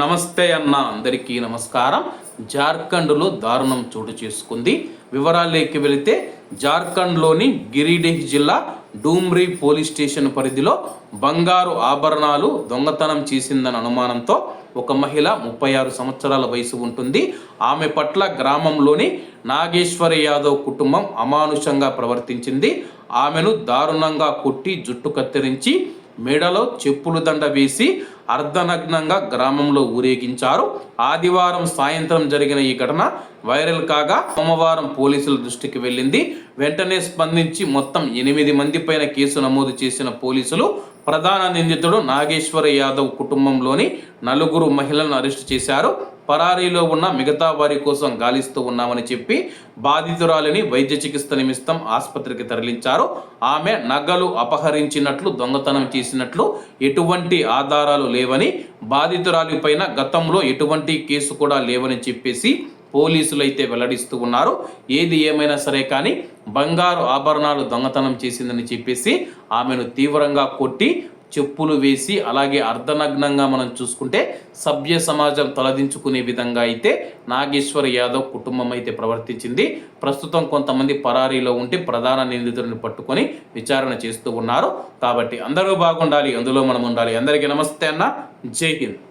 నమస్తే అన్న అందరికీ నమస్కారం. జార్ఖండ్లో దారుణం చోటు చేసుకుంది. వివరాల్లోకి వెళితే జార్ఖండ్లోని గిరిడిహ్ జిల్లా డూమ్రీ పోలీస్ స్టేషన్ పరిధిలో బంగారు ఆభరణాలు దొంగతనం చేసిందన్న అనుమానంతో ఒక మహిళ ముప్పై ఆరు సంవత్సరాల వయసు ఉంటుంది. ఆమె పట్ల గ్రామంలోని నాగేశ్వర యాదవ్ కుటుంబం అమానుషంగా ప్రవర్తించింది. ఆమెను దారుణంగా కొట్టి జుట్టు కత్తిరించి మెడలో చెప్పులు దండ వేసి అర్ధనగ్నంగా గ్రామంలో ఊరేగించారు. ఆదివారం సాయంత్రం జరిగిన ఈ ఘటన వైరల్ కాగా సోమవారం పోలీసుల దృష్టికి వెళ్ళింది. వెంటనే స్పందించి మొత్తం ఎనిమిది మంది పైన కేసు నమోదు చేసిన పోలీసులు ప్రధాన నిందితుడు నాగేశ్వర యాదవ్ కుటుంబంలోని నలుగురు మహిళలను అరెస్టు చేశారు. పరారీలో ఉన్న మిగతా వారి కోసం గాలిస్తూ ఉన్నామని చెప్పి బాధితురాలిని వైద్య చికిత్స నిమిత్తం ఆసుపత్రికి తరలించారు. ఆమె నగలు అపహరించినట్లు దొంగతనం చేసినట్లు ఎటువంటి ఆధారాలు లేవని బాధితురాలి పైన గతంలో ఎటువంటి కేసు కూడా లేవని చెప్పేసి పోలీసులు అయితే వెల్లడిస్తూ ఉన్నారు. ఏది ఏమైనా సరే కానీ బంగారు ఆభరణాలు దొంగతనం చేసిందని చెప్పేసి ఆమెను తీవ్రంగా కొట్టి చెప్పులు వేసి అలాగే అర్ధనగ్నంగా మనం చూసుకుంటే సభ్య సమాజం తలదించుకునే విధంగా అయితే నాగేశ్వర్ యాదవ్ కుటుంబం అయితే ప్రవర్తించింది. ప్రస్తుతం కొంతమంది పరారీలో ఉంటే ప్రధాన నిందితుడిని పట్టుకొని విచారణ చేస్తూ ఉన్నారు. కాబట్టి అందరూ బాగుండాలి అందులో మనం ఉండాలి. అందరికీ నమస్తే అన్న. జై హింద్.